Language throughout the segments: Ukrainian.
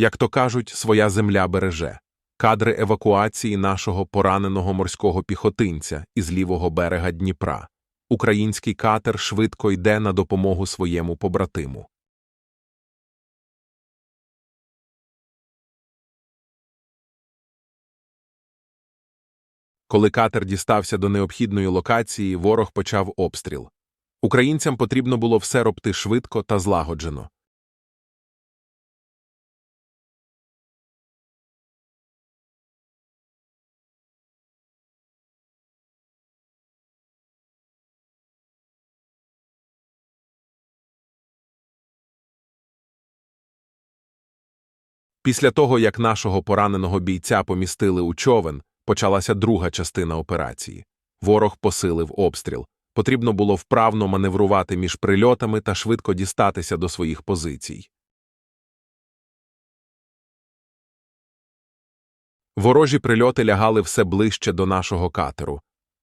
Як то кажуть, своя земля береже. Кадри евакуації нашого пораненого морського піхотинця із лівого берега Дніпра. Український катер швидко йде на допомогу своєму побратиму. Коли катер дістався до необхідної локації, ворог почав обстріл. Українцям потрібно було все робити швидко та злагоджено. Після того, як нашого пораненого бійця помістили у човен, почалася друга частина операції. Ворог посилив обстріл. Потрібно було вправно маневрувати між прильотами та швидко дістатися до своїх позицій. Ворожі прильоти лягали все ближче до нашого катеру.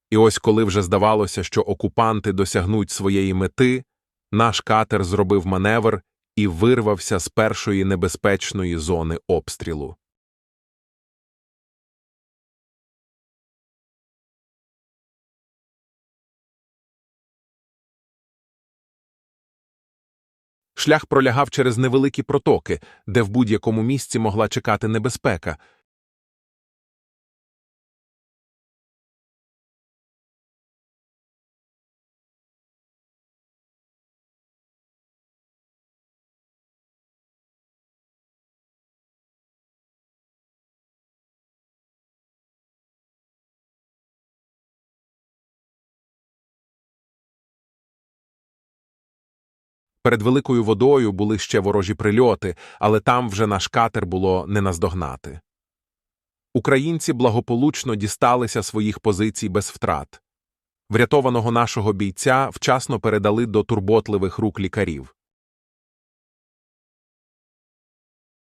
І ось коли вже здавалося, що окупанти досягнуть своєї мети, наш катер зробив маневр і вирвався з першої небезпечної зони обстрілу. Шлях пролягав через невеликі протоки, де в будь-якому місці могла чекати небезпека. Перед великою водою були ще ворожі прильоти, але там вже наш катер було не наздогнати. Українці благополучно дісталися своїх позицій без втрат. Врятованого нашого бійця вчасно передали до турботливих рук лікарів.